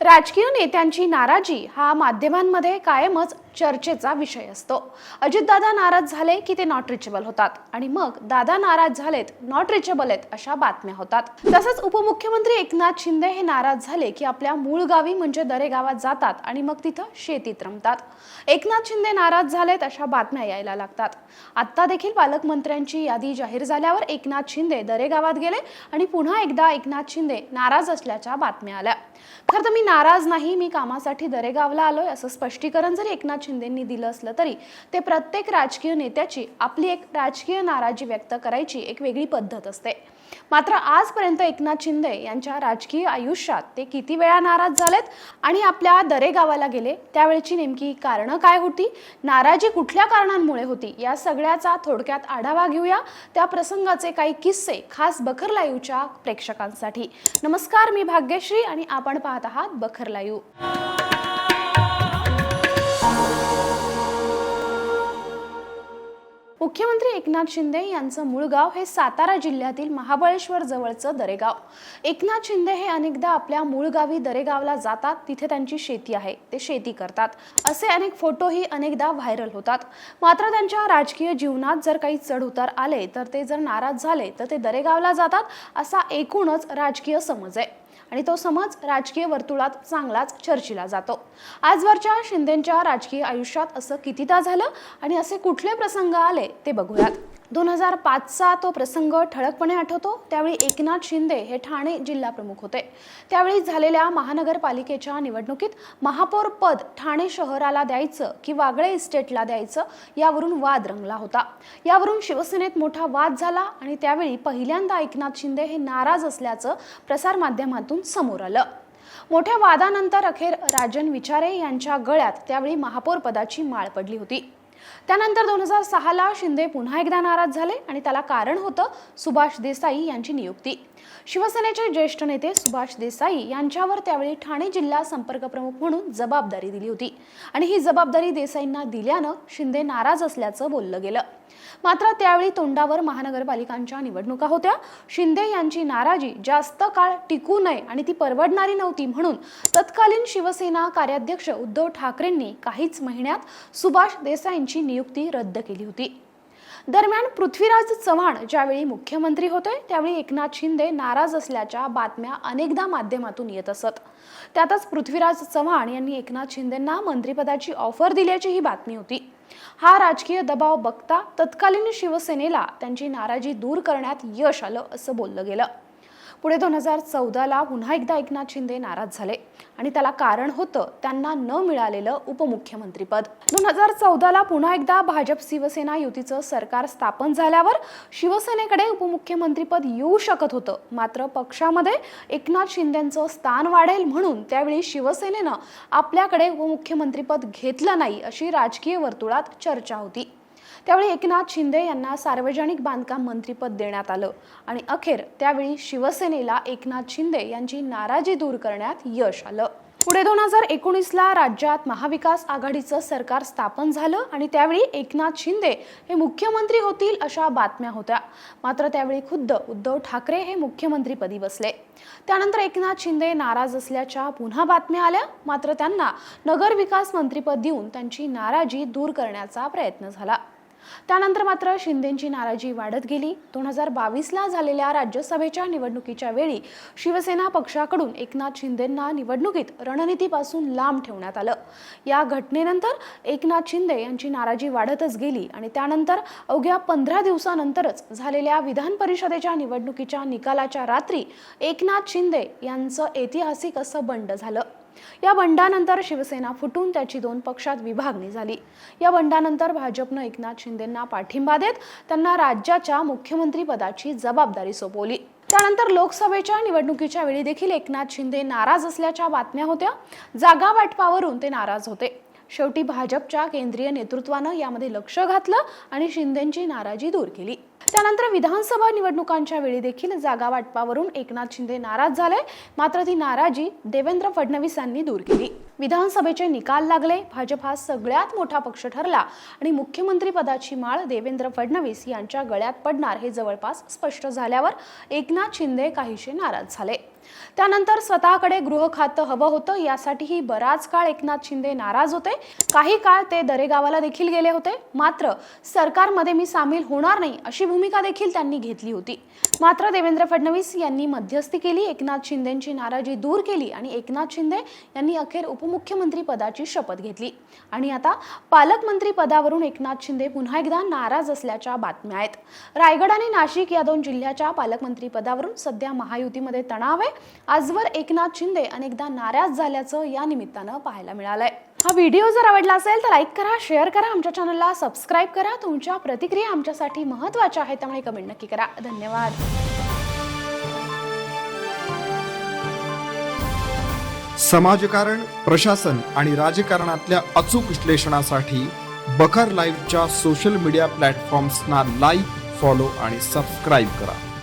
राजकीय नेत्यांची नाराजी हा माध्यमांमध्ये कायमच चर्चेचा विषय असतो. अजितदादा नाराज झाले की ते नॉट रिचेबल होतात आणि मग दादा नाराज झालेत नॉट रिचेबल आहेत अशा बातम्या होतात. तसंच उपमुख्यमंत्री एकनाथ शिंदे हे नाराज झाले की आपल्या मूळ गावी म्हणजे दरे गावात जातात आणि मग तिथं शेतीत रमतात. एकनाथ शिंदे नाराज झालेत अशा बातम्या यायला लागतात. आत्ता देखील पालकमंत्र्यांची यादी जाहीर झाल्यावर एकनाथ शिंदे दरे गावात गेले आणि पुन्हा एकदा एकनाथ शिंदे नाराज असल्याच्या बातम्या आल्या. खरं तर मी नाराज नाही मी कामासाठी दरेगावला आलोय असं स्पष्टीकरण जरी एकनाथ शिंदेंनी दिलं असलं तरी ते प्रत्येक राजकीय नेत्याची आपली एक राजकीय नाराजी व्यक्त करायची एक वेगळी पद्धत असते. मात्र आजपर्यंत एकनाथ शिंदे यांच्या राजकीय आयुष्यात ते किती वेळा नाराज झालेत आणि आपल्या दरे गावाला गेले त्यावेळची नेमकी कारणं काय होती? नाराजी कुठल्या कारणांमुळे होती? या सगळ्याचा थोडक्यात आढावा घेऊया. त्या प्रसंगाचे काही किस्से खास बखर लाईव्हच्या प्रेक्षकांसाठी. नमस्कार मी भाग्यश्री आणि आपण पाहत आहात बखर लाईव्ह. मुख्यमंत्री एकनाथ शिंदे यांचं मूळ गाव हे सातारा जिल्ह्यातील महाबळेश्वर जवळचं दरेगाव. एकनाथ शिंदे हे अनेकदा आपल्या मूळ गावी दरेगावला जातात तिथे त्यांची शेती आहे ते शेती करतात. असे अनेक फोटोही अनेकदा व्हायरल होतात. मात्र त्यांच्या राजकीय जीवनात जर काही चढ उतार आले तर ते जर नाराज झाले तर ते दरेगावला जातात असा एकूणच राजकीय समज आहे. आणि तो समज राजकीय वर्तुळात चांगलाच चर्चेला जातो. आजवरच्या शिंदेच्या राजकीय आयुष्यात असं कितीदा झालं? आणि असे कुठले प्रसंग आले ते बघूयात. दोन हजार पाचचा तो प्रसंग ठळकपणे आठवतो. त्यावेळी एकनाथ शिंदे हे ठाणे जिल्हा प्रमुख होते. त्यावेळी झालेल्या महानगरपालिकेच्या निवडणुकीत महापौर पद ठाणे शहराला द्यायचं की वागळे इस्टेटला द्यायचं यावरून वाद रंगला होता. यावरून शिवसेनेत मोठा वाद झाला आणि त्यावेळी पहिल्यांदा एकनाथ शिंदे हे नाराज असल्याचं प्रसारमाध्यमातून समोर आलं. मोठ्या वादानंतर अखेर राजन विचारे यांच्या गळ्यात त्यावेळी महापौर पदाची माळ पडली होती. त्यानंतर दोन हजार सहाला शिंदे पुन्हा एकदा नाराज झाले आणि त्याला कारण होतं सुभाष देसाई यांची नियुक्ती. शिवसेनेचे ज्येष्ठ नेते सुभाष देसाई यांच्यावर त्यावेळी ठाणे जिल्हा संपर्क प्रमुख म्हणून जबाबदारी दिली होती. आणि ही जबाबदारी देसाईंना दिल्यानं शिंदे नाराज असल्याचं बोललं गेलं. मात्र त्यावेळी तोंडावर महानगरपालिकांच्या निवडणुका होत्या. शिंदे यांची नाराजी जास्त काळ टिकू नये आणि ती परवडणारी नव्हती म्हणून तत्कालीन शिवसेना कार्याध्यक्ष उद्धव ठाकरेंनी काहीच महिन्यात सुभाष देसाईंची नियुक्ती रद्द केली होती. दरम्यान पृथ्वीराज चव्हाण ज्यावेळी मुख्यमंत्री होते त्यावेळी एकनाथ शिंदे नाराज असल्याच्या बातम्या अनेकदा माध्यमातून येत असत. त्यातच पृथ्वीराज चव्हाण यांनी एकनाथ शिंदेंना मंत्रिपदाची ऑफर दिल्याची ही बातमी होती. हा राजकीय दबाव बघता तत्कालीन शिवसेनेला त्यांची नाराजी दूर करण्यात यश आलं असं बोललं गेलं. पुढे दोन हजार चौदाला पुन्हा एकदा एकनाथ शिंदे नाराज झाले. आणि त्याला कारण होतं त्यांना न मिळालेलं उपमुख्यमंत्रीपद. दोन हजार चौदाला पुन्हा एकदा भाजप शिवसेना युतीचं सरकार स्थापन झाल्यावर शिवसेनेकडे उपमुख्यमंत्रीपद येऊ शकत होतं. मात्र पक्षामध्ये एकनाथ शिंदेचं स्थान वाढेल म्हणून त्यावेळी शिवसेनेनं आपल्याकडे उपमुख्यमंत्रीपद घेतलं नाही अशी राजकीय वर्तुळात चर्चा होती. त्यावेळी एकनाथ शिंदे यांना सार्वजनिक बांधकाम मंत्रीपद देण्यात आलं. आणि अखेर त्यावेळी शिवसेनेला एकनाथ शिंदे यांची नाराजी दूर करण्यात यश आलं. पुढे दोन हजार एकोणीसला राज्यात महाविकास आघाडीचं सरकार स्थापन झालं आणि त्यावेळी एकनाथ शिंदे हे मुख्यमंत्री होतील अशा बातम्या होत्या. मात्र त्यावेळी खुद्द उद्धव ठाकरे हे मुख्यमंत्रीपदी बसले. त्यानंतर एकनाथ शिंदे नाराज असल्याच्या पुन्हा बातम्या आल्या. मात्र त्यांना नगरविकास मंत्रीपद देऊन त्यांची नाराजी दूर करण्याचा प्रयत्न झाला. त्यानंतर मात्र शिंदेची नाराजी वाढत गेली. दोन हजार बावीसला झालेल्या राज्यसभेच्या निवडणुकीच्या वेळी शिवसेना पक्षाकडून एकनाथ शिंदेंना निवडणुकीत रणनीतीपासून लांब ठेवण्यात आलं. या घटनेनंतर एकनाथ शिंदे यांची नाराजी वाढतच गेली आणि त्यानंतर अवघ्या पंधरा दिवसानंतरच झालेल्या विधान परिषदेच्या निवडणुकीच्या निकालाच्या रात्री एकनाथ शिंदे यांचं ऐतिहासिक असं बंड झालं. या बंडानंतर शिवसेना फुटून त्याची दोन पक्षात विभागणी झाली. या बंडानंतर भाजपनं एकनाथ शिंदेंना पाठिंबा देत त्यांना राज्याच्या मुख्यमंत्रीपदाची जबाबदारी सोपवली. त्यानंतर लोकसभेच्या निवडणुकीच्या वेळी देखील एकनाथ शिंदे नाराज असल्याच्या बातम्या होत्या. जागा वाटपावरून ते नाराज होते. शेवटी भाजपच्या केंद्रीय नेतृत्वानं यामध्ये लक्ष घातलं आणि शिंदेची नाराजी दूर केली. त्यानंतर विधानसभा निवडणुकांच्या वेळी देखील जागा वाटपावरून एकनाथ शिंदे नाराज झाले. मात्र ती नाराजी देवेंद्र फडणवीसांनी दूर केली. विधानसभेचे निकाल लागले. भाजप हा सगळ्यात मोठा पक्ष ठरला आणि मुख्यमंत्री पदाची माळ देवेंद्र फडणवीस यांच्या गळ्यात पडणार हे जवळपास स्पष्ट झाल्यावर एकनाथ शिंदे काहीशे नाराज झाले. त्यानंतर स्वतःकडे गृह खातं हवं होतं यासाठीही बराच काळ एकनाथ शिंदे नाराज होते. काही काळ ते दरेगावाला देखील गेले होते. मात्र सरकारमध्ये मी सामील होणार नाही अशी भूमिका देखील त्यांनी घेतली होती. मात्र देवेंद्र फडणवीस यांनी मध्यस्थी केली एकनाथ शिंदेची नाराजी दूर केली आणि एकनाथ शिंदे यांनी अखेर उपमुख्यमंत्री पदाची शपथ घेतली. आणि आता पालकमंत्री पदावरून एकनाथ शिंदे पुन्हा एकदा नाराज असल्याच्या बातम्या आहेत. रायगड आणि नाशिक या दोन जिल्ह्याच्या पालकमंत्री पदावरून सध्या महायुतीमध्ये तणाव आहे. आजवर एकनाथ शिंदे अनेकदा नाराज झाल्याचं या निमित्तानं पाहायला मिळालंय. हा व्हिडिओ जर आवडला असेल तर लाईक करा शेअर करा आमच्या चॅनलला सबस्क्राईब करा. तुमच्या प्रतिक्रिया आमच्यासाठी महत्त्वाच्या आहेत त्यामुळे कमेंट नक्की करा. धन्यवाद. समाजकारण प्रशासन आणि राजकारणातल्या अचूक विश्लेषणासाठी बखर लाईव्हच्या सोशल मीडिया प्लॅटफॉर्म्सना लाईक फॉलो आणि सबस्क्राईब करा.